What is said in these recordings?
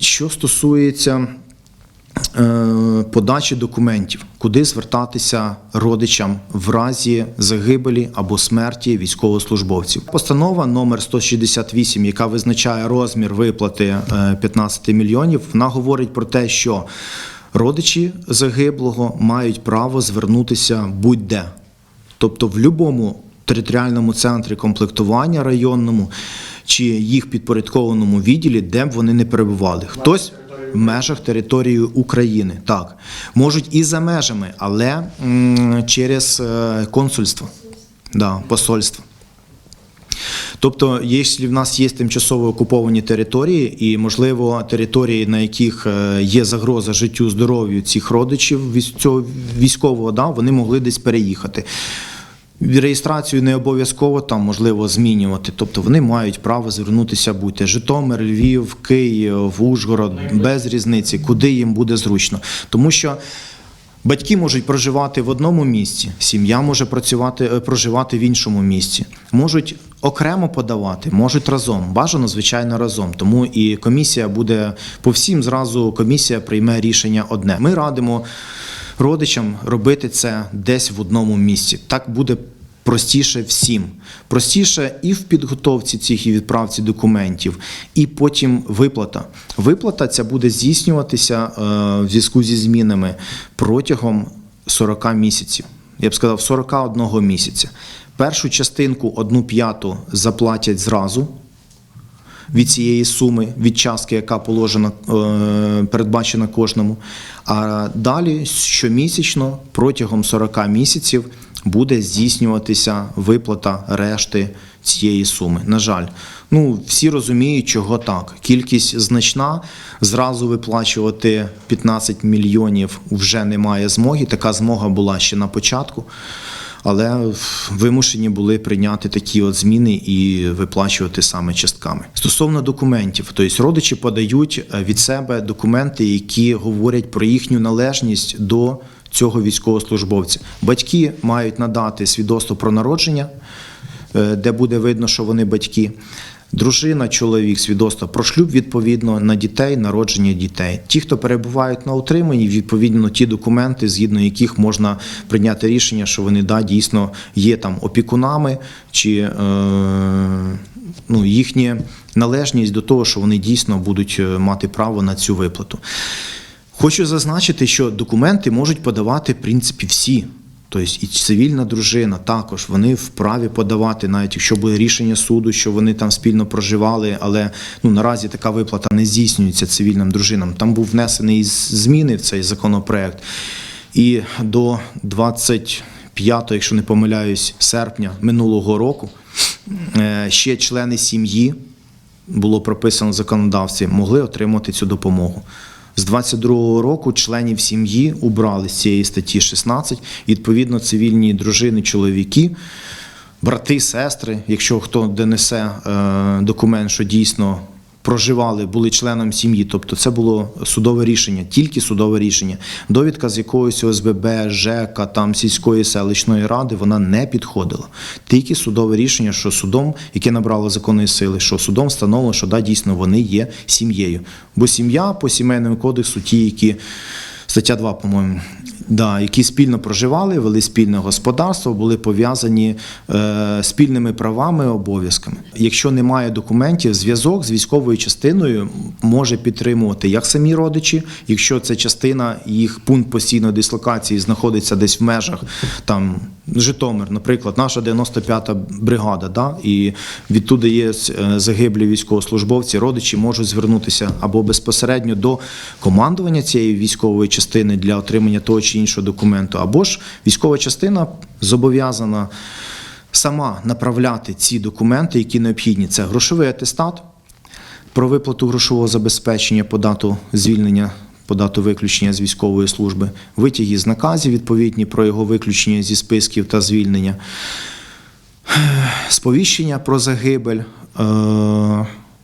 Що стосується е, подачі документів, куди звертатися родичам в разі загибелі або смерті військовослужбовців. Постанова номер 168, яка визначає розмір виплати е, 15 мільйонів, вона говорить про те, що родичі загиблого мають право звернутися будь-де. Тобто в будь-якому територіальному центрі комплектування районному чи їх підпорядкованому відділі, де б вони не перебували. Хтось в межах території України, так можуть і за межами, але через е, консульство, да, посольство. Тобто, якщо в нас є тимчасово окуповані території, і можливо території, на яких е, є загроза життю, здоров'ю цих родичів цього військового, да, вони могли десь переїхати. Реєстрацію не обов'язково там можливо змінювати. Тобто вони мають право звернутися будь-де Житомир, Львів, Київ, Ужгород, без різниці, куди їм буде зручно. Тому що Батьки можуть проживати в одному місці, сім'я може працювати, е, проживати в іншому місці. Можуть окремо подавати, можуть разом. Бажано, звичайно, разом. Тому і комісія буде по всім зразу комісія прийме рішення одне. Ми радимо родичам робити це десь в одному місці. Так буде простіше всім. Простіше і в підготовці цих і відправці документів, і потім виплата. Виплата ця буде здійснюватися е, в зв'язку зі змінами протягом 40 місяців. Я б сказав, 41 місяця. Першу частинку, одну п'яту, заплатять зразу від цієї суми, від частки, яка положена, е, передбачена кожному. А далі щомісячно протягом 40 місяців буде здійснюватися виплата решти цієї суми. На жаль, ну всі розуміють, чого так. Кількість значна. Зразу виплачувати 15 мільйонів вже немає змоги. Така змога була ще на початку. Але вимушені були прийняти такі от зміни і виплачувати саме частками. Стосовно документів, тобто родичі подають е, від себе документи, які говорять про їхню належність до цього військовослужбовця. Батьки мають надати свідоцтво про народження, е, де буде видно, що вони батьки. Дружина, чоловік, свідоцтво про шлюб відповідно на дітей, народження дітей. Ті, хто перебувають на утриманні, відповідно ті документи, згідно яких можна прийняти рішення, що вони да, дійсно є там опікунами, чи е, ну, їхня належність до того, що вони дійсно будуть е, мати право на цю виплату. Хочу зазначити, що документи можуть подавати в принципі всі. Тобто і цивільна дружина також вони вправі подавати, навіть якщо буде рішення суду, що вони там спільно проживали, але ну наразі така виплата не здійснюється цивільним дружинам. Там був внесений зміни в цей законопроект. І до 25, якщо не помиляюсь, серпня минулого року е, ще члени сім'ї було прописано в законодавстві, могли отримати цю допомогу. З 22-го року членів сім'ї убрали з цієї статті 16. Відповідно, цивільні дружини, чоловіки, брати, сестри, якщо хто донесе е, документ, що дійсно проживали, були членом сім'ї, тобто це було судове рішення, тільки судове рішення. Довідка з якогось ОСББ, ЖЕКа, там сільської селищної ради, вона не підходила. Тільки судове рішення, що судом, яке набрало законної сили, що судом встановлено, що да, дійсно вони є сім'єю. Бо сім'я по сімейному кодексу, ті, які стаття 2, по-моєму. Да, які спільно проживали, вели спільне господарство, були пов'язані е, спільними правами і обов'язками. Якщо немає документів, зв'язок з військовою частиною може підтримувати як самі родичі, якщо ця частина, їх пункт постійної дислокації знаходиться десь в межах там Житомир, наприклад, наша 95-та бригада, да, і відтуди є е, загиблі військовослужбовці, родичі можуть звернутися або безпосередньо до командування цієї військової частини для отримання того чи іншого документу, або ж військова частина зобов'язана сама направляти ці документи, які необхідні. Це грошовий атестат про виплату грошового забезпечення по дату звільнення. По дату виключення з військової служби, витяги з наказів відповідні про його виключення зі списків та звільнення, сповіщення про загибель. Е-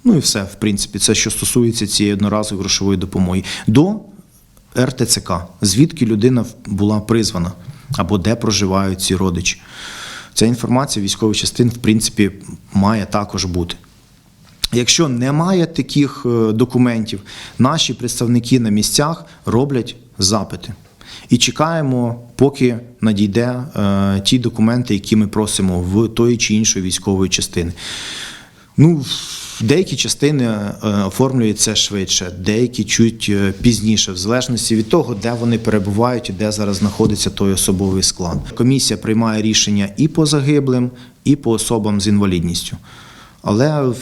ну і все, в принципі, це що стосується цієї одноразової грошової допомоги. До РТЦК, звідки людина була призвана або де проживають ці родичі. Ця інформація військових частин, в принципі, має також бути. Якщо немає таких е, документів, наші представники на місцях роблять запити. І чекаємо, поки надійде е, ті документи, які ми просимо в тої чи іншої військової частини. Ну, деякі частини е, оформлюються швидше, деякі чуть пізніше, в залежності від того, де вони перебувають і де зараз знаходиться той особовий склад. Комісія приймає рішення і по загиблим, і по особам з інвалідністю. Але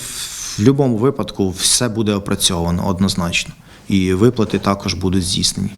в будь-якому випадку все буде опрацьовано однозначно, і виплати також будуть здійснені.